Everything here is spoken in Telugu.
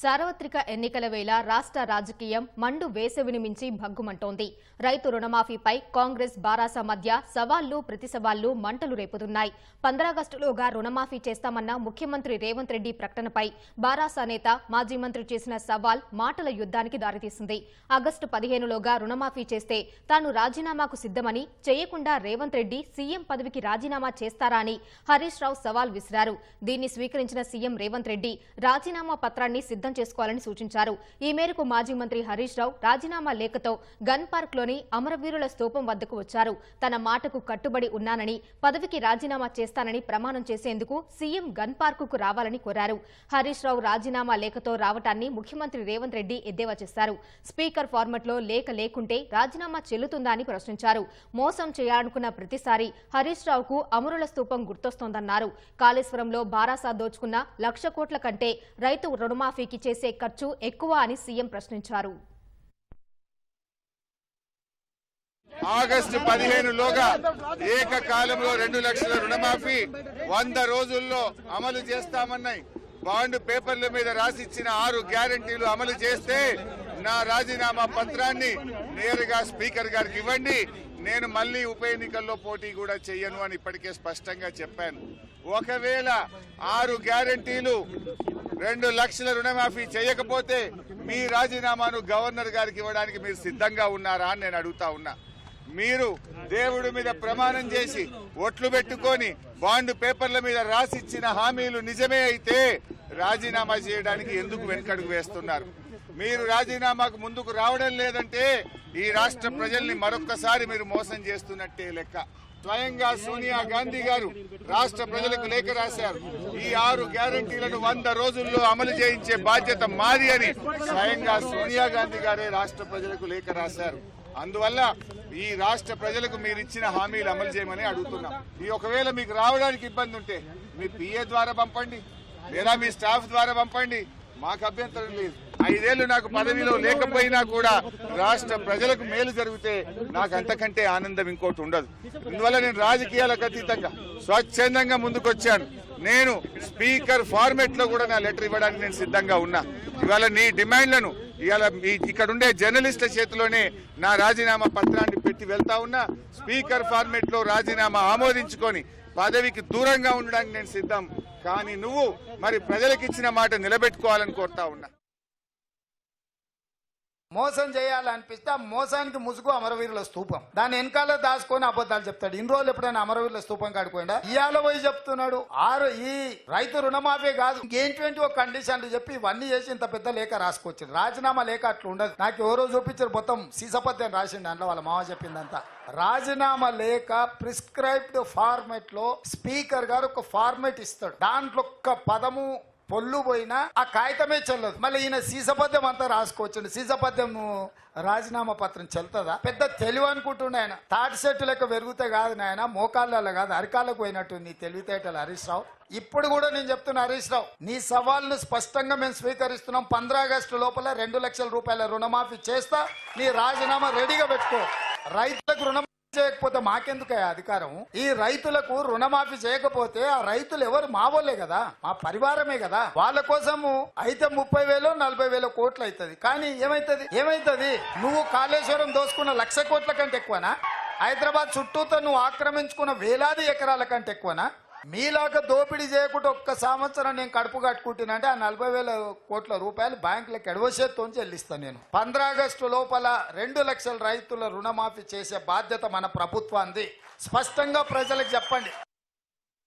సార్వత్రిక ఎన్నికల వేళ రాష్ట్ర రాజకీయం మండు వేసవిని మించి భగ్గుమంటోంది. రైతు రుణమాఫీపై కాంగ్రెస్ బారాస మధ్య సవాళ్ళు ప్రతి సవాళ్ళు మంటలు రేపుతున్నాయి. పంద్రాగస్టులోగా రుణమాఫీ చేస్తామన్న ముఖ్యమంత్రి రేవంత్ రెడ్డి ప్రకటనపై బారాస నేత మాజీ మంత్రి చేసిన సవాల్ మాటల యుద్ధానికి దారితీసింది. ఆగస్టు పదిహేనులోగా రుణమాఫీ చేస్తే తాను రాజీనామాకు సిద్దమని చేయకుండా రేవంత్ రెడ్డి సీఎం పదవికి రాజీనామా చేస్తారా అని హరీష్ రావు సవాల్ విసిరారు. దీన్ని స్వీకరించిన సీఎం రేవంత్ రెడ్డి రాజీనామా పత్రాన్ని సిద్ధం చేసుకోవాలని సూచించారు. ఈ మేరకు మాజీ మంత్రి హరీష్ రావు రాజీనామా లేఖతో గన్ పార్క్లోని అమరవీరుల స్తూపం వద్దకు వచ్చారు. తన మాటకు కట్టుబడి ఉన్నానని పదవికి రాజీనామా చేస్తానని ప్రమాణం చేసేందుకు సీఎం గన్ పార్కుకు రావాలని కోరారు. హరీష్ రావు రాజీనామా లేఖతో రావటాన్ని ముఖ్యమంత్రి రేవంత్ రెడ్డి ఎద్దేవా చేశారు. స్పీకర్ ఫార్మట్లో లేఖ లేకుంటే రాజీనామా చెల్లుతుందా అని ప్రశ్నించారు. మోసం చేయాలనుకున్న ప్రతిసారి హరీష్ రావుకు అమరుల స్తూపం గుర్తొస్తోందన్నారు. కాళేశ్వరంలో బారాసా దోచుకున్న లక్ష కోట్ల కంటే రైతు రుణమాఫీకి చేసే ఖర్చు ఎక్కువ అని సీఎం ప్రశ్నించారు. ఆగస్టు పదిహేనులోగా ఏకకాలంలో రెండు లక్షల రుణమాఫీ వంద రోజుల్లో అమలు చేస్తామన్నాయి బాండ్ పేపర్ల మీద రాసిచ్చిన ఆరు గ్యారంటీలు అమలు చేస్తే నా రాజీనామా పత్రాన్ని నేరుగా స్పీకర్ గారికి ఇవ్వండి. నేను మళ్ళీ ఉప ఎన్నికల్లో పోటీ కూడా చెయ్యను అని ఇప్పటికే స్పష్టంగా చెప్పాను. ఒకవేళ ఆరు గ్యారంటీలు రెండు లక్షల రుణమాఫీ చేయకపోతే మీ రాజీనామాను గవర్నర్ గారికి ఇవ్వడానికి మీరు సిద్ధంగా ఉన్నారా అని నేను అడుగుతా ఉన్నా. మీరు దేవుడి మీద ప్రమాణం చేసి ఒట్లు పెట్టుకొని బాండ్ పేపర్ల మీద రాసిచ్చిన హామీలు నిజమే అయితే రాజీనామా చేయడానికి ఎందుకు వెనుకడుగు వేస్తున్నారు? మీరు రాజీనామాకు ముందుకు రావడం లేదంటే ఈ రాష్ట్ర ప్రజల్ని మరొక్కసారి మీరు మోసం చేస్తున్నట్టే లెక్క. స్వయంగా సోనియా గాంధీ గారు రాష్ట్ర ప్రజలకు లేఖ రాశారు. ఈ ఆరు గ్యారంటీలను వంద రోజుల్లో అమలు చేయించే బాధ్యత మాది అని స్వయంగా సోనియా గాంధీ గారే రాష్ట్ర ప్రజలకు లేఖ రాశారు. అందువల్ల ఈ రాష్ట్ర ప్రజలకు మీరు ఇచ్చిన హామీలు అమలు చేయమని అడుగుతున్నాం. ఈ ఒకవేళ మీకు రావడానికి ఇబ్బంది ఉంటే మీ పిఏ ద్వారా పంపండి లేదా మీ స్టాఫ్ ద్వారా పంపండి. మాకు అభ్యంతరం లేదు. ఐదేళ్ళు నాకు పదవిలో లేకపోయినా కూడా రాష్ట్ర ప్రజలకు మేలు జరిగితే నాకు అంతకంటే ఆనందం ఇంకోటి ఉండదు. ఇందువల్ల నేను రాజకీయాలకు అతీతంగా స్వచ్ఛందంగా ముందుకొచ్చాను. నేను స్పీకర్ ఫార్మెట్లో కూడా నా లెటర్ ఇవ్వడానికి నేను సిద్ధంగా ఉన్నా. ఇవాళ నీ డిమాండ్లను ఇవాళ ఇక్కడ ఉండే జర్నలిస్టుల చేతిలోనే నా రాజీనామా పత్రాన్ని పెట్టి వెళ్తా ఉన్నా స్పీకర్ ఫార్మెట్లో రాజీనామా ఆమోదించుకొని పదవికి దూరంగా ఉండడానికి నేను సిద్ధం. కానీ నువ్వు మరి ప్రజలకు ఇచ్చిన మాట నిలబెట్టుకోవాలని కోరుతా ఉన్నా. మోసం చేయాలనిపిస్తే ఆ మోసానికి ముసుగు అమరవీరుల స్తూపం దాని వెనకాల దాచుకొని అబద్ధాలు చెప్తాడు. ఇన్ని రోజులు ఎప్పుడైనా అమరవీరుల స్తూపం కాడుకోండా ఇవాళ పోయి చెప్తున్నాడు. ఆరు ఈ రైతు రుణమాఫీ కాదు. ఇంకేంటి ఒక కండిషన్లు చెప్పి ఇవన్నీ చేసి ఇంత పెద్ద లేఖ రాసుకొచ్చింది రాజీనామా లేఖ అట్లా ఉండదు. నాకు ఎవరో చూపించారు మొత్తం సీసపద్యం రాసిండు అందులో వాళ్ళ మామ చెప్పిందంతా. రాజీనామా లేఖ ప్రిస్క్రైబ్డ్ ఫార్మెట్లో స్పీకర్ గారు ఒక ఫార్మెట్ ఇస్తాడు. దాంట్లో ఒక్క పదము పొల్లు పోయినా ఆ కాగితమే చెల్లదు. మళ్ళీ ఈయన సీసపద్యం అంతా రాసుకోవచ్చు సీసపద్యం రాజీనామా పత్రం చెల్తుందా పెద్ద తెలివి అనుకుంటుండే ఆయన. తాటి చెట్టు లెక్క పెరిగితే కాదు నాయన మోకాళ్ళలో కాదు అరికాళ్ళకు పోయినట్టు నీ తెలివితేటలు హరీష్ రావు. ఇప్పుడు కూడా నేను చెప్తున్నా హరీష్ రావు నీ సవాల్ను స్పష్టంగా మేము స్వీకరిస్తున్నాం. పంద్రా ఆగస్టు లోపల రెండు లక్షల రూపాయల రుణమాఫీ చేస్తా నీ రాజీనామా రెడీగా పెట్టుకో. రైతులకు రుణం చేయకపోతే మాకెందుకయ్యా అధికారం? ఈ రైతులకు రుణమాఫీ చేయకపోతే ఆ రైతులు ఎవరు? మావోలే కదా. మా పరివారమే కదా. వాళ్ళ కోసము అయితే ముప్పై వేలు నలభై వేల కోట్లు అవుతుంది కానీ ఏమైతుంది? ఏమైతుంది? నువ్వు కాళేశ్వరం దోసుకున్న లక్ష కోట్ల కంటే ఎక్కువనా? హైదరాబాద్ చుట్టూతో నువ్వు ఆక్రమించుకున్న వేలాది ఎకరాల కంటే ఎక్కువనా? మీలాగా దోపిడీ చేయకుండా ఒక్క సంవత్సరం నేను కడుపు కట్టుకుంటున్నానంటే ఆ నలభై వేల కోట్ల రూపాయలు బ్యాంకులకు ఎడవసేత్తో చెల్లిస్తాను నేను. పంద్రాగస్టు లోపల రెండు లక్షల రైతుల రుణమాఫీ చేసే బాధ్యత మన ప్రభుత్వాన్ని స్పష్టంగా ప్రజలకు చెప్పండి.